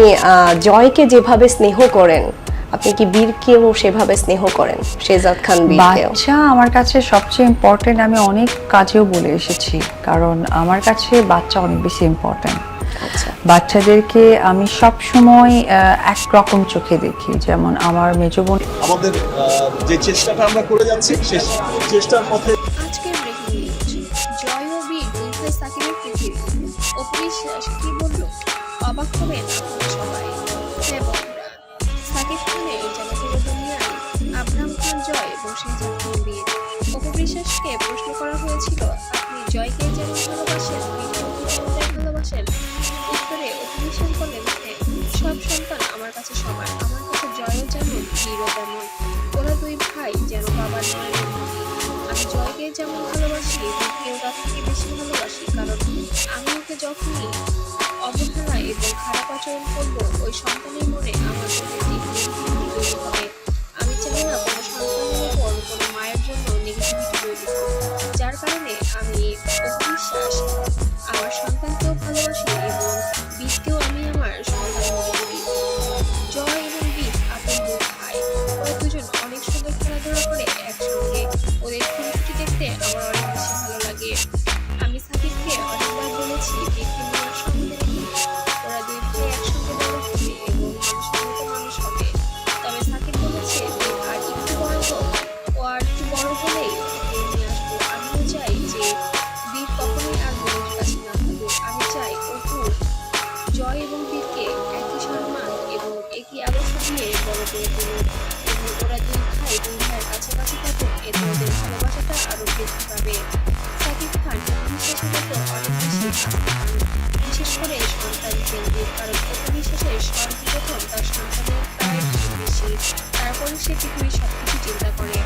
আপনি, জয়কে যেভাবে স্নেহ করেন আপনি কি বীরকেও সেভাবে স্নেহ করেন? শেজাদ খান বাচ্চা আমার কাছে সবচেয়ে ইম্পর্টেন্ট আমি অনেক কাজেও বলে এসেছি। কারণ আমার কাছে বাচ্চা অনেক বেশি ইম্পর্টেন্ট আচ্ছা। বাচ্চাদেরকে আমি সব সময় একরকম চোখে দেখি। যেমন আমার মেজো বোন আমাদের যে চেষ্টাটা আমরা করে যাচ্ছি সেই চেষ্টার পথে আজকের ব্রেকিং নিউজ জয় ও বীর সাকিবের পৃথিবী অপবিশ্বাস কি বলল? অবাক হবেন সবাই। হ্যাঁ বন্ধুরা সাকিব খানের আব্রাহাম খান জয় এবং শেহজাদ খান বীর। অপবিশ্বাসকে প্রশ্ন করা হয়েছিল, আপনি জয়কে যেমন ভালোবাসেন ভালোবাসেন? উত্তরে, অপবিশ্বাস বলেন হ্যাঁ সব সন্তান আমার কাছে সমান, আমার কাছে জয়ও যেমন, বীরও তেমন। ওরা দুই ভাই যেন বাবার নয় আমি জয়কে যেমন ভালোবাসি বীরকেও তার থেকে বেশি ভালোবাসি, কারণ আমি ওকে যখনই আচরণ করব ওই সন্তানের মনে আমার তৈরি হবে আমি চাই না কোনো সন্তানের উপর কোনো মায়ের জন্য নেগেটিভিটি তৈরি যার কারণে আমি অবিশ্বাস, আমার সন্তানকেও ভালোবাসি এবং বীরকেও আমি আমার সন্তান মনে করি জয় এবং বীর আপন দুই ভাই। ওরা দুজন অনেক সুন্দর খেলাধুলা করে একসঙ্গে। ওদের খুনসুটি দেখতে আমার অনেক বেশি ভালো লাগে। আমি সাকিবকে জয় এবং বীরকে একই সম্মান এবং একই অবস্থা দিয়ে বড় করে তুলুক এবং ওরা দুই ভাই দুই ভাইয়ের কাছাকাছি থাকুক এতে ওদের ভালোবাসাটা আরও বৃদ্ধি পাবে। সাকিব খান বিশেষ করে সন্তান কেন্দ্রিক কারণ অপবিশ্বাসের সর্বপ্রথম তার সন্তানের প্রায় বেশি। তারপরে সে পৃথিবীর সবকিছু চিন্তা করে।